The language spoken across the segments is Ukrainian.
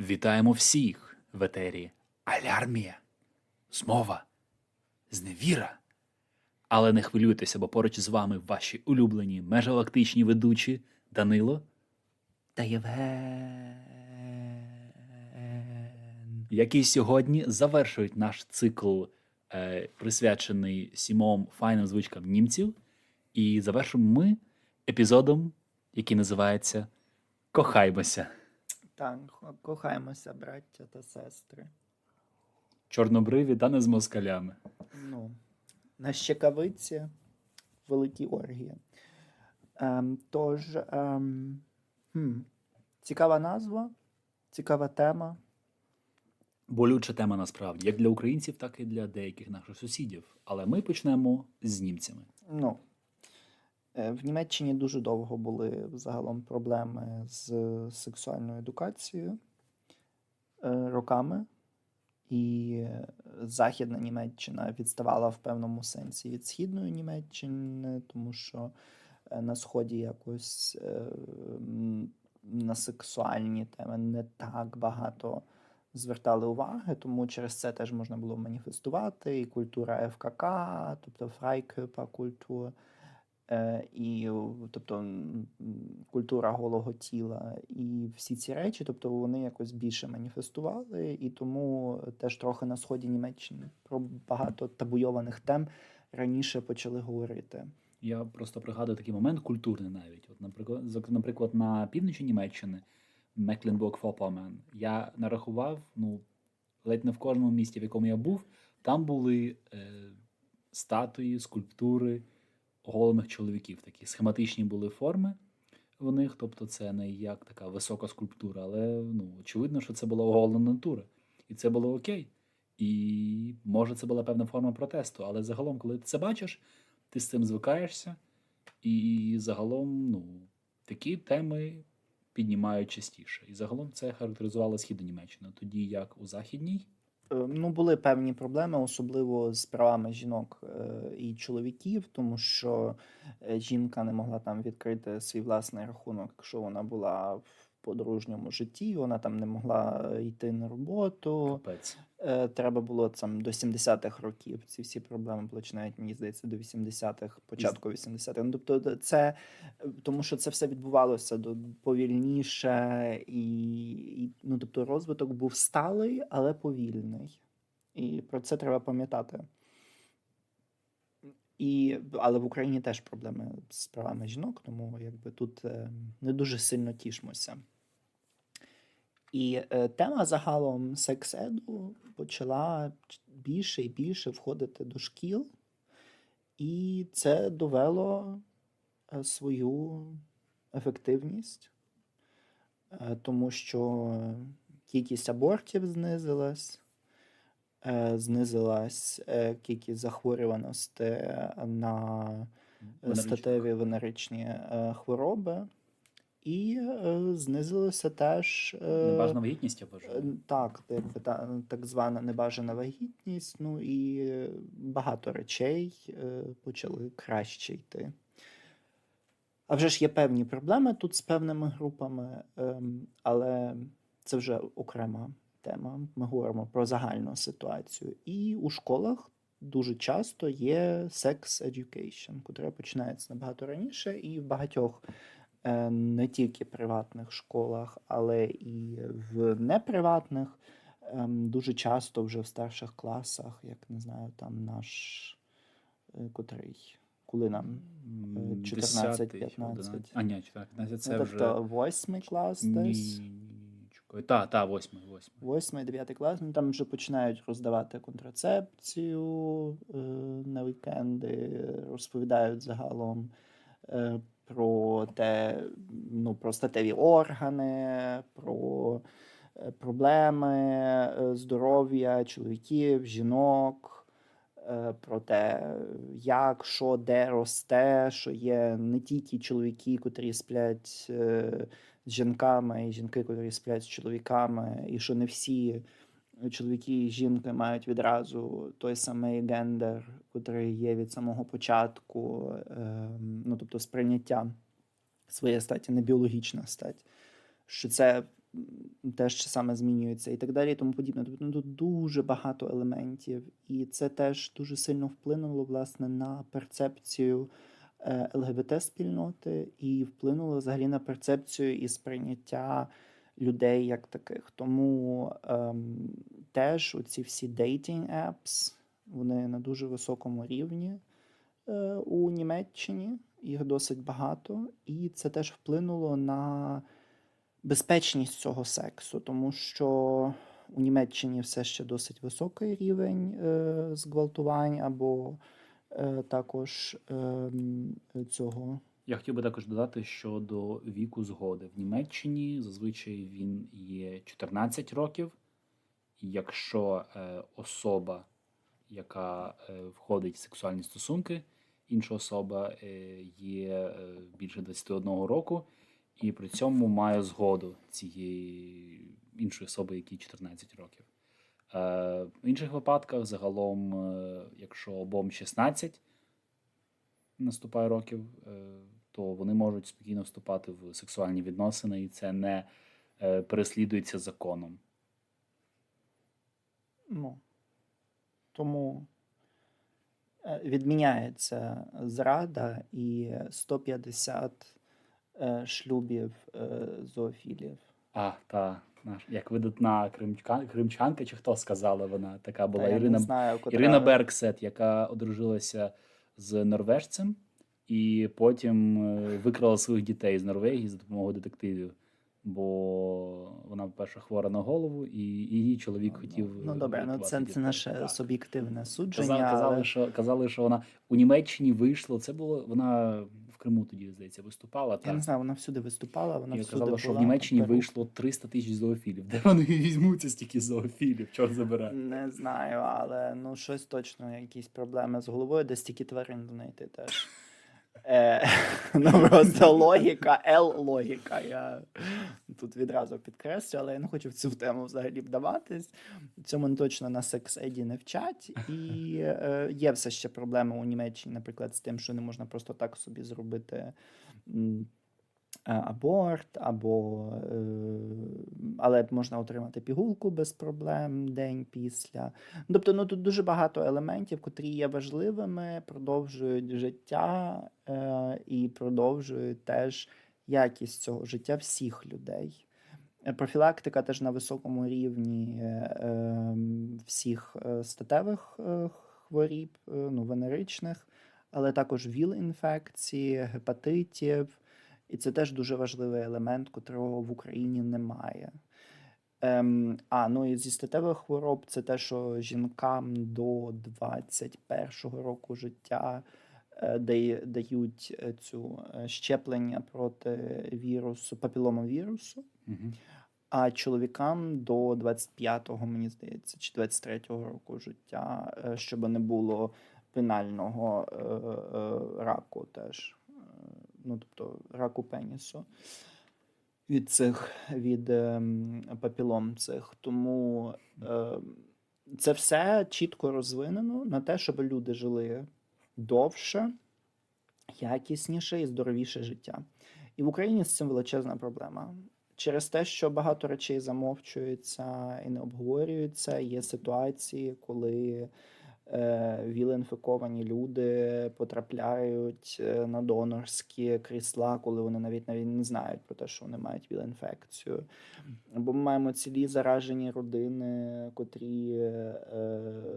Вітаємо всіх в етері Алярмія, змова, зневіра. Але не хвилюйтеся, бо поруч з вами ваші улюблені межгалактичні ведучі Данило та Євген, які сьогодні завершують наш цикл, е, присвячений сімом файним звичкам німців. І завершимо ми епізодом, який називається Кохаймося. Так, кохаємося, браття та сестри. Чорнобриві та не з москалями. Ну, на щекавиці великі оргії. Ем, тож, ем, хм, цікава назва, цікава тема. Болюча тема насправді, як для українців, так і для деяких наших сусідів. Але ми почнемо з німцями. Ну, в Німеччині дуже довго були загалом проблеми з сексуальною едукацією е, роками. І е, Західна Німеччина відставала в певному сенсі від Східної Німеччини, тому що е, на Сході якось е, на сексуальні теми не так багато звертали уваги, тому через це теж можна було маніфестувати і культура ФКК, тобто фрайкюпа-культура, е, і тобто культура голого тіла, і всі ці речі, тобто вони якось більше маніфестували, і тому теж трохи на сході Німеччини про багато табуйованих тем раніше почали говорити. Я просто пригадую такий момент культурний навіть. От, наприклад, наприклад, на півночі Німеччини, Мекленбург-Фопомен, я нарахував, ну, ледь не в кожному місті, в якому я був, там були е, статуї, скульптури оголених чоловіків. Такі схематичні були форми в них, тобто це не як така висока скульптура, але ну, очевидно, що це була оголена натура. І це було окей. І може це була певна форма протесту. Але загалом, коли ти це бачиш, ти з цим звикаєшся, і загалом ну, такі теми піднімають частіше. І загалом це характеризувало східну Німеччину, тоді як у західній. Е, Ну, були певні проблеми, особливо з правами жінок е, і чоловіків, тому що е, жінка не могла там відкрити свій власний рахунок, якщо вона була в подружньому житті, вона там не могла йти на роботу. Капець. Е, Треба було там до 70-х років. Ці всі проблеми починають, мені здається, до 80-х, початку 80-х. Ну, тобто, це е, тому, що це все відбувалося до повільніше, і, і ну, тобто, розвиток був сталий, але повільний. І про це треба пам'ятати. І, але в Україні теж проблеми з правами жінок, тому якби тут е, не дуже сильно тішмося. І е, тема загалом секс-еду почала більше і більше входити до шкіл, і це довело е, свою ефективність, е, тому що кількість абортів знизилась, е, знизилась е, кількість захворюваності на статеві венеричні е, хвороби, і е, знизилося теж. е, Небажана вагітність, я Е. Так, якби та, так звана небажана вагітність, ну і е, багато речей е, почали краще йти. А вже ж є певні проблеми тут з певними групами, ем, але це вже окрема тема. Ми говоримо про загальну ситуацію. І у школах дуже часто є sex education, яка починається набагато раніше, і в багатьох е, не тільки приватних школах, але і в неприватних. ем, Дуже часто вже в старших класах, як не знаю, там наш е, котрий, коли нам М, е, 10-й, 14-15. А, ні, 14, це ну, вже... тобто восьмий клас десь. Та, та, восьмий, восьмий. Восьмий, дев'ятий клас, ну там вже починають роздавати контрацепцію е, на вікенди, розповідають загалом е, про те, ну, про статеві органи, про е, проблеми е, здоров'я чоловіків, жінок, е, про те, як, що, де росте, що є не тільки чоловіки, котрі сплять. з жінками, і жінки, котрі сплять з чоловіками, і що не всі чоловіки і жінки мають відразу той самий гендер, котрий є від самого початку, ем, ну тобто сприйняття своєї статі, не біологічна стать. Що це теж саме змінюється і так далі, і тому подібне. Тобто ну, дуже багато елементів, і це теж дуже сильно вплинуло власне на перцепцію е, ЛГБТ-спільноти і вплинуло взагалі на перцепцію і сприйняття людей як таких. Тому ем, теж оці всі dating apps, вони на дуже високому рівні е, у Німеччині, їх досить багато, і це теж вплинуло на безпечність цього сексу, тому що у Німеччині все ще досить високий рівень е, зґвалтувань або е, також е, цього. Я хотів би також додати щодо віку згоди. В Німеччині зазвичай він є 14 років. І Якщо е, особа, яка е, входить в сексуальні стосунки, інша особа е, є більше 21 року, і при цьому має згоду цієї іншої особи, якій 14 років. В інших випадках, загалом, якщо обом 16 наступає років, е, то вони можуть спокійно вступати в сексуальні відносини, і це не е, переслідується законом. Ну, тому е, відміняється зрада і 150 е, шлюбів е, зоофілів. А, та як видатна кримчка, кримчанка, чи хто сказала вона така була Та Ірина знаю. Ірина Бергсет, яка одружилася з норвежцем, і потім е, викрала своїх дітей з Норвегії за допомогою детективів. Бо вона, по-перше, хвора на голову, і її чоловік хотів. Ну е, добре, ну це, це наше Так. суб'єктивне судження. Казали, казали, але... що казали, що вона у Німеччині вийшло. Це було вона в Криму тоді здається виступала. Я Так не знаю, вона всюди виступала, вона і всюди казала, що в Німеччині Перу. вийшло 300 тисяч зоофілів. Де вони візьмуться стільки зоофілів? Чорт забере. Не знаю, але ну щось точно, якісь проблеми з головою, де стільки тварин знайти теж. Е, ну просто логіка, L-логіка. Я тут відразу підкреслю, але я не хочу в цю тему взагалі вдаватись. Цьому точно на секс-еді не вчать. І е, є все ще проблеми у Німеччині, наприклад, з тим, що не можна просто так собі зробити. Е, Аборт, або е, але можна отримати пігулку без проблем день після. Тобто, ну тут дуже багато елементів, котрі є важливими, продовжують життя е, і продовжують теж якість цього життя всіх людей. Профілактика теж на високому рівні всіх статевих хворіб, ну, венеричних, але також ВІЛ-інфекції, гепатитів. І це теж дуже важливий елемент, котрого в Україні немає. Ем, а, ну і зі статевих хвороб це те, що жінкам до 21 року життя е, дають е, цю е, щеплення проти вірусу, папіломавірусу, Угу. а чоловікам до 25-го, мені здається, чи 23-го року життя, е, щоб не було пенального е, е, раку теж. Е, Ну, тобто раку пенісу від цих від ем, папілом цих. Тому е, це все чітко розвинено на те, щоб люди жили довше, якісніше і здоровіше життя. І в Україні з цим величезна проблема. Через те, що багато речей замовчуються і не обговорюються, є ситуації, коли е, віл-інфіковані люди потрапляють е, на донорські крісла, коли вони навіть навіть не знають про те, що вони мають віл-інфекцію. Бо ми маємо цілі заражені родини, котрі е,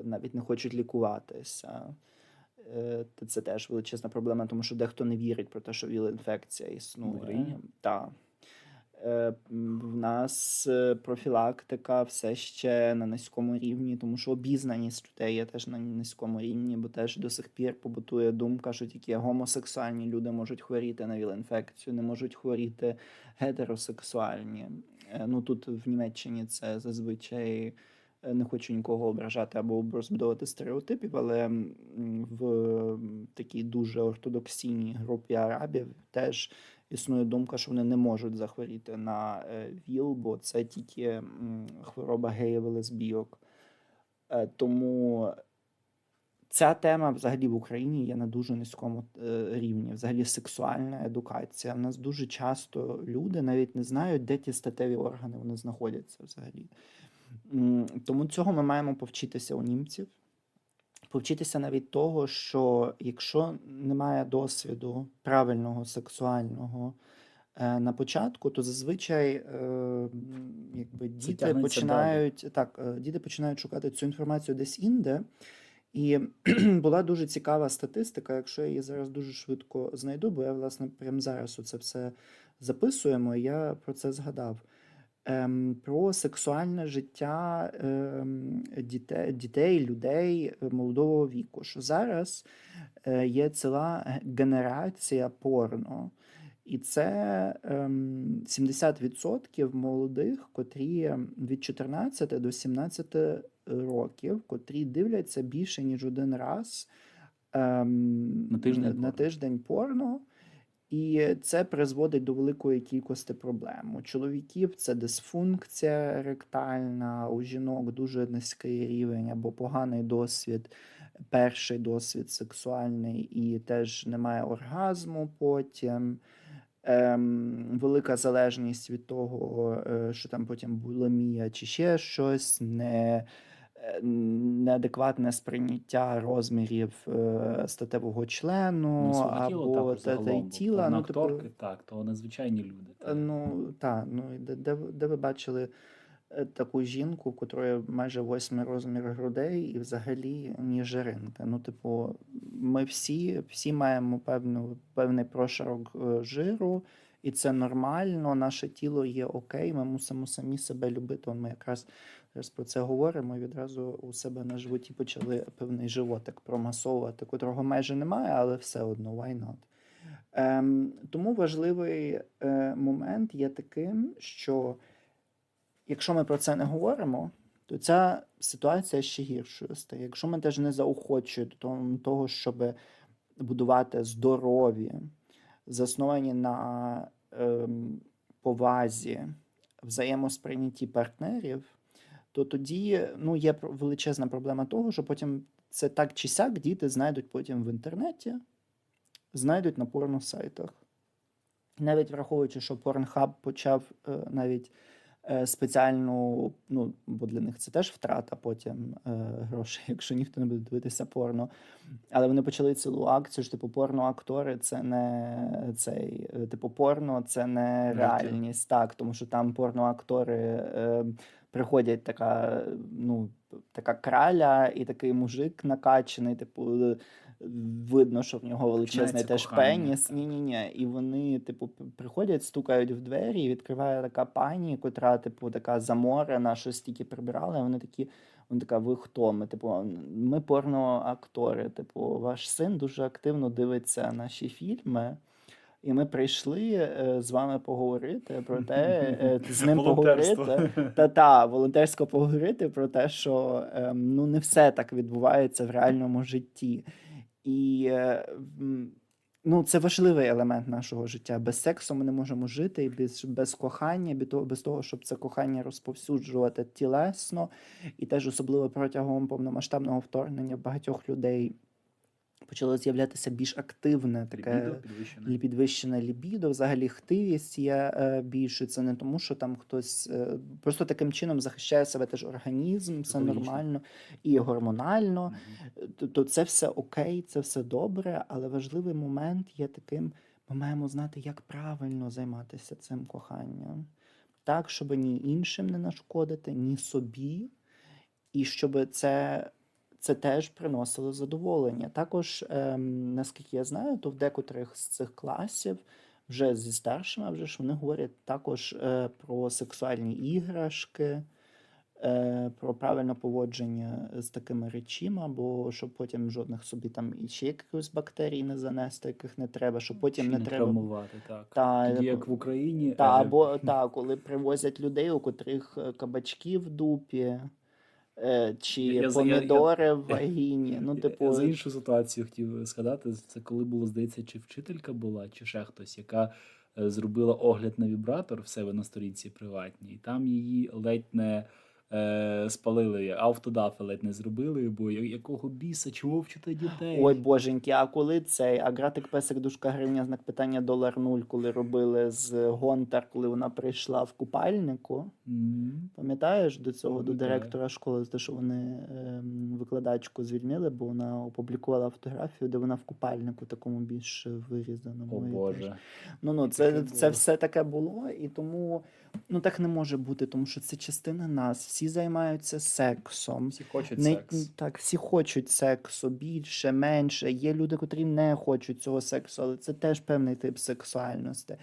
навіть не хочуть лікуватися. Е, Це теж величезна проблема, тому що дехто не вірить про те, що віл-інфекція існує. Так. Е, В нас е, профілактика все ще на низькому рівні, тому що обізнаність людей є теж на низькому рівні, бо теж до сих пір побутує думка, що тільки гомосексуальні люди можуть хворіти на віл-інфекцію, не можуть хворіти гетеросексуальні. Е, Ну тут в Німеччині це зазвичай не хочу нікого ображати або розбудовувати стереотипів, але в такій дуже ортодоксійній групі арабів теж існує думка, що вони не можуть захворіти на е, ВІЛ, бо це тільки хвороба геїв і лесбійок. Е, Тому Ця тема взагалі в Україні є на дуже низькому е, рівні. Взагалі сексуальна едукація. У нас дуже часто люди навіть не знають, де ті статеві органи вони знаходяться взагалі. Тому цього ми маємо повчитися у німців. Повчитися навіть того, що якщо немає досвіду правильного сексуального е, на початку, то зазвичай е, якби діти починають так, е, діти починають шукати цю інформацію десь інде. І була дуже цікава статистика, якщо я її зараз дуже швидко знайду, бо я, власне, прямо зараз це все записуємо, і я про це згадав. Ем, про сексуальне життя ем, дітей, дітей, людей е, молодого віку. Що зараз е, є ціла генерація порно. І це ем, 70% молодих, котрі від 14 до 17 років, котрі дивляться більше, ніж один раз ем, На тиждень на порно. тиждень порно. І це призводить до великої кількості проблем. У чоловіків це дисфункція ректальна, у жінок дуже низький рівень або поганий досвід, перший досвід сексуальний, і теж немає оргазму потім. Ем, велика залежність від того, е, що там потім булимія чи ще щось, не, неадекватне сприйняття розмірів е, статевого члену Ну, або загалом. тіла. Ну, типу, акторки, так, то незвичайні люди. Е, Ну, так, ну де, де, ви- де ви бачили е, таку жінку, в котрої майже восьмий розмір грудей і взагалі ні жиринка. Ну, типу, ми всі, всі маємо певну, певний прошарок е, жиру, і це нормально, наше тіло є окей, ми мусимо самі себе любити. Ми якраз зараз про це говоримо, і відразу у себе на животі почали певний животик промасовувати, котрого майже немає, але все одно, why not? Ем, тому важливий е, момент є таким, що якщо ми про це не говоримо, то ця ситуація ще гіршою стає. Якщо ми теж не заохочуємо до того, щоб будувати здорові, засновані на ем, повазі, взаємосприйнятті партнерів, то тоді ну, є величезна проблема того, що потім це так чи сяк діти знайдуть потім в інтернеті, знайдуть на порносайтах. Навіть враховуючи, що Pornhub почав е, навіть е, спеціальну, ну, бо для них це теж втрата потім е, грошей, якщо ніхто не буде дивитися порно. Але вони почали цілу акцію, що типу порноактори це не цей, типу, порно це не реальність. Так, тому що там порноактори е, приходять така, ну, така краля і такий мужик накачаний, типу. е, Видно, що в нього величезний теж пеніс. Ні, ні, ні. І вони, типу, приходять, стукають в двері, і відкриває така пані, котра, типу, така заморена, щось тільки прибирала. І вони такі, вони така, ви хто? Ми, типу, ми порноактори. Типу, ваш син дуже активно дивиться наші фільми. І ми прийшли е, з вами поговорити про те, е, з ним поговорити. Та та волонтерсько поговорити про те, що ем, ну не все так відбувається в реальному житті. І е, ну, це важливий елемент нашого життя. Без сексу ми не можемо жити, і без, без кохання, без того, щоб це кохання розповсюджувати тілесно, і теж особливо протягом повномасштабного вторгнення багатьох людей почало з'являтися більш активне таке Лібідо підвищене. підвищене лібідо, взагалі хтивість є е, більше. Це не тому, що там хтось е, просто таким чином захищає себе теж організм, це нормально і гормонально. Мгм. Тобто це все окей, це все добре, але важливий момент є таким: ми маємо знати, як правильно займатися цим коханням, так, щоб ні іншим не нашкодити, ні собі, і щоб це. Це теж приносило задоволення. Також, ем, наскільки я знаю, то в декотрих з цих класів вже зі старшими, вже ж вони говорять також е, про сексуальні іграшки, е, про правильне поводження з такими речима, бо щоб потім жодних собі там і ще якихось бактерій не занести, яких не треба, щоб потім не не треба. травмувати, так. Та, Тоді як в Україні. Та, е, або та, коли привозять людей, у котрих е, кабачки в дупі, е, чи Я- помідори я- я- в вагіні. Ну, Я типу, за іншу ситуацію хотів згадати. Це коли було, здається, чи вчителька була, чи ще хтось, яка е, зробила огляд на вібратор в себе на сторінці приватній, і там її ледь не е, спалили, автодафи ледь не зробили, бо якого біса, чого вчити дітей? Ой, боженьки, а коли цей, а гратик песик дужка гривня, знак питання долар нуль, коли робили з Гонтар, коли вона прийшла в купальнику. М. Пам'ятаєш до цього, до директора школи, за те, що вони ем, викладачку звільнили, бо вона опублікувала фотографію, де вона в купальнику такому більш вирізаному. О. Боже. Ну, ну, це, це все таке було, і тому ну так не може бути, тому що це частина нас. Всі займаються сексом. Всі хочуть Не, секс. так, всі хочуть сексу більше, менше. Є люди, котрі не хочуть цього сексу, але це теж певний тип сексуальності.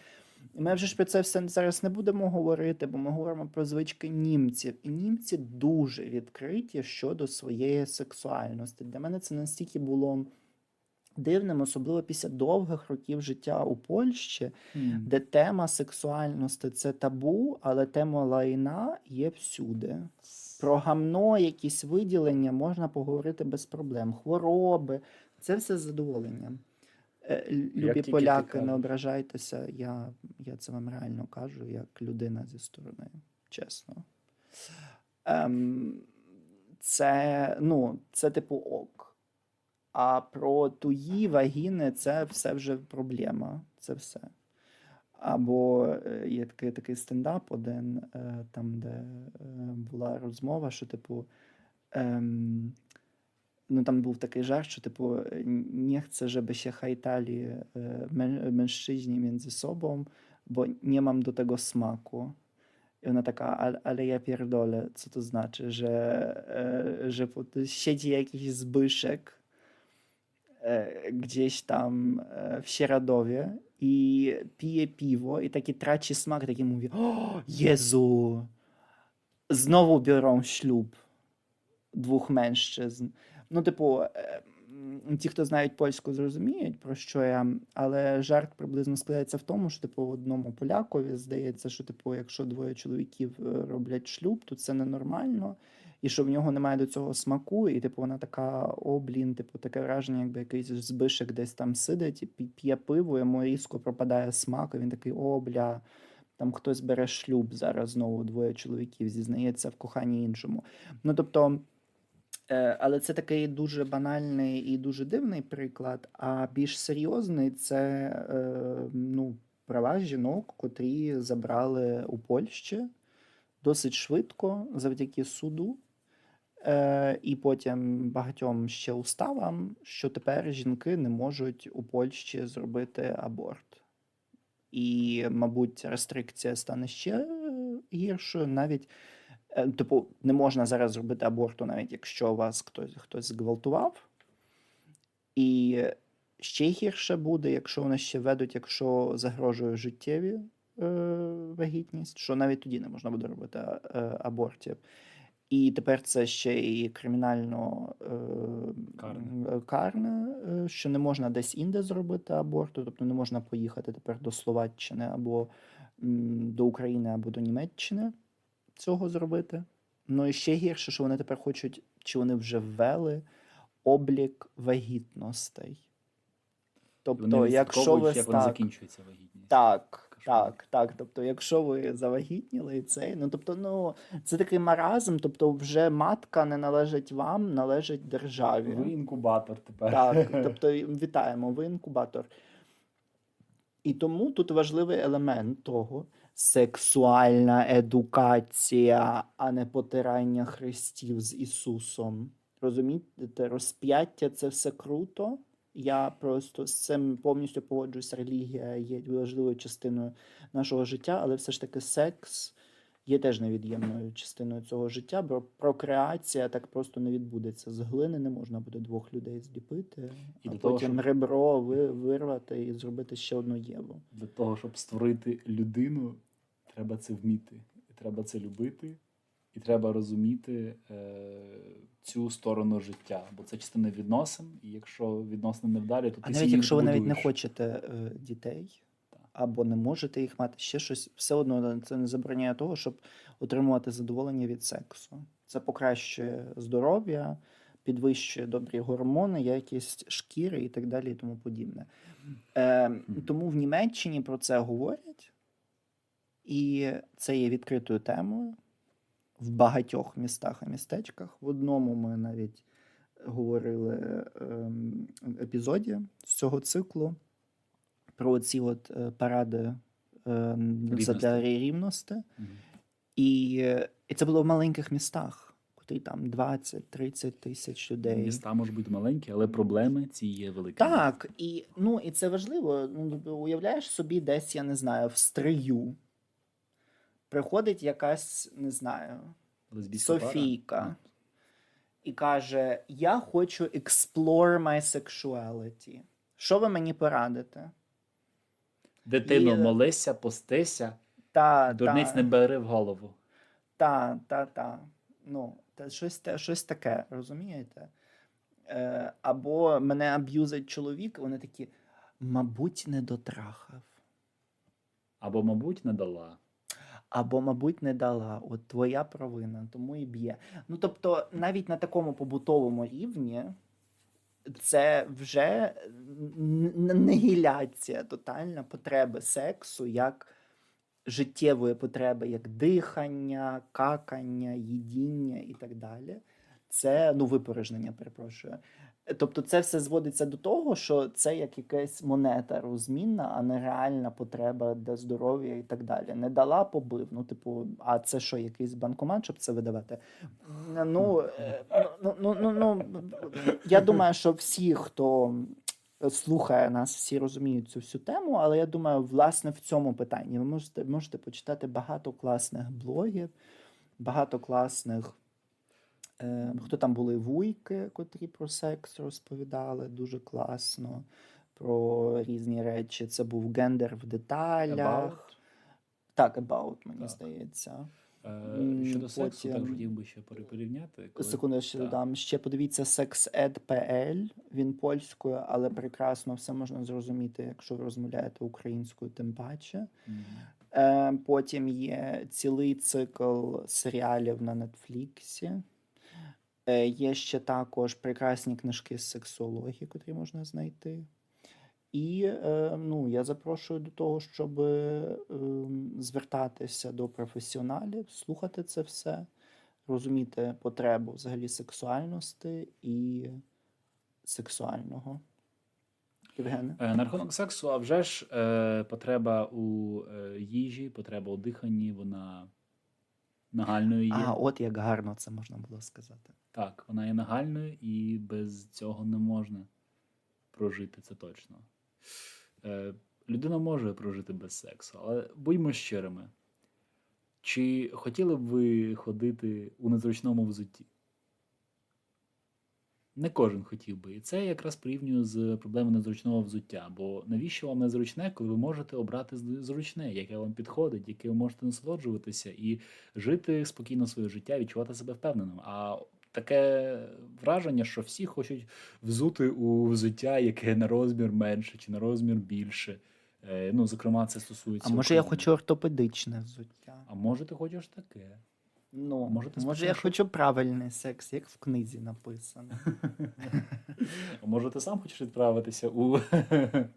І ми вже ж про це все зараз не будемо говорити, бо ми говоримо про звички німців. І німці дуже відкриті щодо своєї сексуальності. Для мене це настільки було дивним, особливо після довгих років життя у Польщі, М. де тема сексуальності це табу, але тема лайна є всюди. Про гамно, якісь виділення можна поговорити без проблем. Хвороби це все з задоволенням. Е, Любі поляки, не ображайтеся. Я, я це вам реально кажу, як людина зі сторони, чесно. Ем, це, ну, це типу ок. А про туї, вагіни це все вже проблема. Це все. Або е, є такий, такий стендап один, е, там, де е, була розмова, що, типу, ем, ну там був такий жарт, що, типу, е, не chcę, żeby się hajtali e, mę- mężczyźni między sobą, bo nie mam do tego smaku. I ona taka, ale, ale ja pierdolę, co to znaczy, że, e, że po- siedzi jakiś Zbyszek e, gdzieś tam e, w Sieраdowie i pije piwo i taki traci smak, taki mówi, o Jezu, znowu biorą ślub двох mężczyzn. Типу, е, ті, хто знають польську, зрозуміють, про що я, але жарт приблизно складається в тому, що типу одному полякові здається, що типу, якщо двоє чоловіків роблять шлюб, то це ненормально, і що в нього немає до цього смаку, і типу вона така, о, блін, типу, таке враження, якби якийсь збишек десь там сидить і п'є пиво, йому різко пропадає смак, і він такий, о, бля. Там хтось бере шлюб зараз знову двоє чоловіків, зізнається в коханні іншому. Ну тобто, Е, Але це такий дуже банальний і дуже дивний приклад. А більш серйозний це е, ну, права жінок, котрі забрали у Польщі досить швидко завдяки суду. Е, І потім багатьом ще уставам, що тепер жінки не можуть у Польщі зробити аборт. І, мабуть, рестрикція стане ще е, гіршою, навіть Е, Типу, не можна зараз зробити аборту, навіть якщо вас хтось, хтось зґвалтував. І ще гірше буде, якщо вони ще ведуть, якщо загрожує життєві е, вагітність, що навіть тоді не можна буде робити е, абортів. І тепер це ще і кримінально е, Карне. що не можна десь інде зробити аборту, тобто не можна поїхати тепер до Словаччини або м, до України, або до Німеччини цього зробити. Ну і ще гірше, що вони тепер хочуть, чи вони вже ввели облік вагітностей. Тобто, Вони якщо ви як так, закінчується вагітність. так. Так, так. Тобто, якщо ви завагітніли і цей, ну тобто, ну це такий маразм, тобто, вже матка не належить вам, належить державі. Ви інкубатор тепер. Так, тобто вітаємо, ви інкубатор. І тому тут важливий елемент того сексуальна едукація, а не потирання хрестів з Ісусом. Розумієте, розп'яття це все круто. Я просто з цим повністю погоджуюсь. Релігія є важливою частиною нашого життя, але все ж таки секс є теж невід'ємною частиною цього життя, бо прокреація так просто не відбудеться. З глини не можна буде двох людей зліпити, І а того, потім щоб- ребро вирвати і зробити ще одну єву. Для того, щоб створити людину, треба це вміти. І треба це любити, і треба розуміти е, цю сторону життя. Бо це частина відносин, і якщо відносини не вдалі, то ти А навіть якщо ви навіть не хочете е, дітей або не можете їх мати, ще щось, все одно це не забороняє того, щоб отримувати задоволення від сексу. Це покращує здоров'я, підвищує добрі гормони, якість шкіри і так далі, і тому подібне. Е, тому в Німеччині про це говорять, і це є відкритою темою. В багатьох містах і містечках. В одному ми навіть говорили ем, епізоді з цього циклу про ці от е, паради е, задля рівності. І, е, і це було в маленьких містах, там 20-30 тисяч людей. Міста можуть бути маленькі, але проблеми ці є великі. Так, і, ну, і це важливо. Ну, уявляєш собі, десь, я не знаю, в стрию. Приходить якась, не знаю, Лесбійська пара. Софійка і каже: Я хочу explore my sexuality. Що ви мені порадите? Дитино, І- молися, постися, Та, дурниць та, не бери в голову. та, та, та. Ну, та щось, те- щось таке, розумієте? Е, або мене аб'юзить чоловік, вони такі, мабуть, не дотрахав. Або, мабуть, не дала. Або, мабуть, не дала. От твоя провина, тому і б'є. Ну тобто, навіть на такому побутовому рівні це вже н- н- нігіляція тотальна потреби сексу як життєвої потреби, як дихання, какання, їдіння і так далі. Це ну випорожнення, перепрошую. Тобто, це все зводиться до того, що це як якась монета розмінна, а не реальна потреба для здоров'я і так далі. Не дала, побив. Ну, типу, а це що, якийсь банкомат, щоб це видавати? Ну, е, ну, ну, ну, ну, я думаю, що всі, хто слухає нас, всі розуміють цю всю тему, але я думаю, власне, в цьому питанні ви можете, можете почитати багато класних блогів, багато класних. Е, хто там були вуйки, котрі про секс розповідали дуже класно, про різні речі. Це був гендер в деталях. About. Так, about, мені Так. здається. Е, Щодо сексу, так хотів би ще порівняти. коли- Секунду, я ще Так. додам. Ще подивіться sexed.pl, він польською, але прекрасно все можна зрозуміти, якщо ви розмовляєте українською, тим паче. Мгм. Е, потім є цілий цикл серіалів на Нетфліксі. Е, є ще також прекрасні книжки з сексології, котрі можна знайти. І е, ну, я запрошую до того, щоб е, ем, звертатися до професіоналів, слухати це все, розуміти потребу взагалі сексуальності і сексуального. Євгене? На рахунок сексу, а вже ж потреба у їжі, потреба у диханні, вона нагальною є. А, от як гарно це можна було сказати. Так, вона є нагальною і без цього не можна прожити, це точно. Е, людина може прожити без сексу, але будьмо щирими. Чи хотіли б ви ходити у незручному взутті? Не кожен хотів би. І це якраз порівнюю з проблемою незручного взуття. Бо навіщо вам незручне, коли ви можете обрати зручне, яке вам підходить, яке ви можете насолоджуватися і жити спокійно своє життя, відчувати себе впевненим. А таке враження, що всі хочуть взути у взуття, яке на розмір менше чи на розмір більше. Е, Ну, зокрема, це стосується. А може я хочу ортопедичне взуття? А може, ти хочеш таке? Ну, Можете може, я хочу правильний секс, як в книзі написано. Може, ти сам хочеш відправитися у е,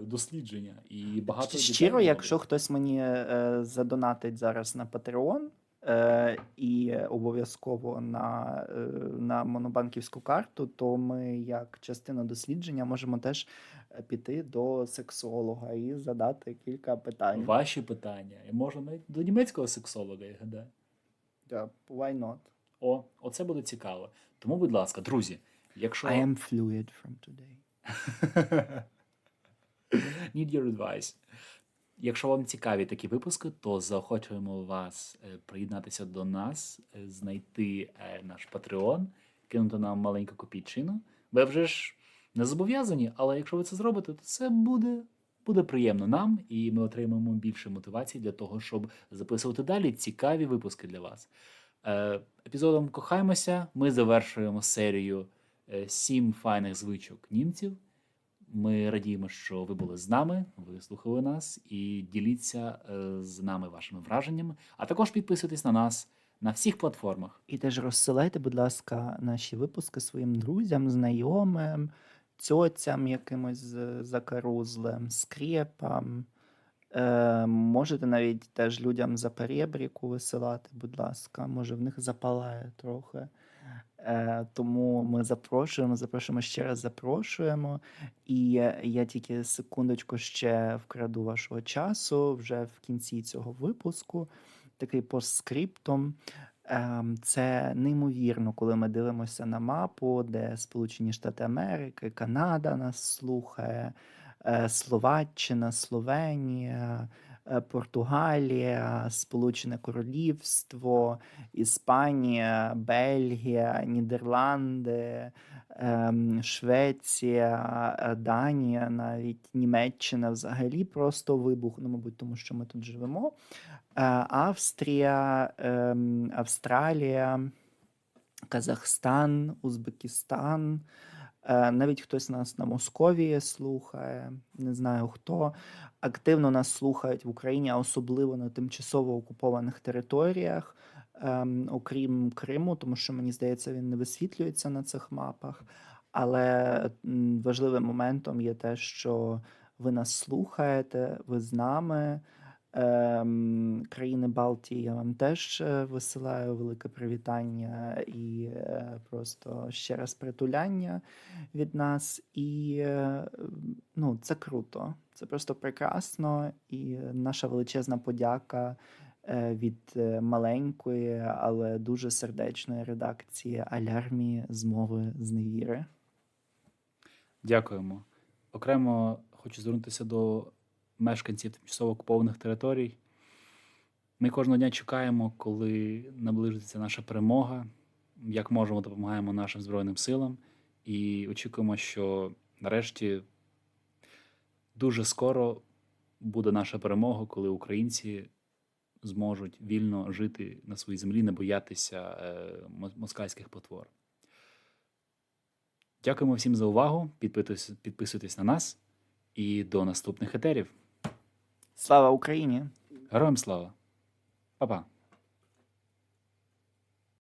дослідження і багато Щиро, якщо хтось мені е, задонатить зараз на Patreon е, і обов'язково на, е, на монобанківську карту, то ми, як частина дослідження, можемо теж піти до сексолога і задати кілька питань. ваші питання, і можна навіть до німецького сексолога, я гадаю. Yeah, why not? О, оце буде цікаво. Тому, будь ласка, друзі, якщо I am fluid from today. Need your advice. Якщо вам цікаві такі випуски, то заохочуємо вас е, приєднатися до нас, е, знайти е, наш Patreon, кинути нам маленьку копійчину. Ви вже ж не зобов'язані, але якщо ви це зробите, то це буде, буде приємно нам, і ми отримаємо більше мотивації для того, щоб записувати далі цікаві випуски для вас. Е, Епізодом Кохаємося ми завершуємо серію е, сім файних звичок німців. Ми радіємо, що ви були з нами, ви слухали нас і діліться е, з нами вашими враженнями. А також підписуйтесь на нас на всіх платформах. І теж розсилайте, будь ласка, наші випуски своїм друзям, знайомим, цьоцям якимось закарузлим, скрепам, Е, можете навіть теж людям за перебріку висилати, будь ласка, може в них запалає трохи. Е, тому ми запрошуємо, запрошуємо ще раз запрошуємо. І я тільки секундочку ще вкраду вашого часу вже в кінці цього випуску. Такий постскриптум. Ем, Це неймовірно, коли ми дивимося на мапу, де Сполучені Штати Америки, Канада нас слухає, е, Словаччина, Словенія, е, Португалія, Сполучене Королівство, Іспанія, Бельгія, Нідерланди, ем, Швеція, е, Данія, навіть Німеччина взагалі просто вибух, ну, мабуть, тому що ми тут живемо. Е, Австрія, ем, Австралія, Казахстан, Узбекистан. Е, Навіть хтось нас на Московії слухає, не знаю хто. Активно нас слухають в Україні, а особливо на тимчасово окупованих територіях, ем, окрім Криму, тому що мені здається, він не висвітлюється на цих мапах. Але важливим моментом є те, що ви нас слухаєте, ви з нами. Ем, країни Балтії я вам теж е, висилаю велике привітання і е, просто ще раз притуляння від нас. І е, ну, це круто, це просто прекрасно. І наша величезна подяка від е, маленької, але дуже сердечної редакції Алярмії з невіри. Дякуємо. Окремо хочу звернутися до мешканців тимчасово окупованих територій. Ми кожного дня чекаємо, коли наближиться наша перемога, як можемо допомагаємо нашим Збройним силам, і очікуємо, що нарешті дуже скоро буде наша перемога, коли українці зможуть вільно жити на своїй землі, не боятися е, москальських потвор. Дякуємо всім за увагу. Підписуйтесь, підписуйтесь на нас і до наступних етерів. Слава Україні! Героям слава! Па-па!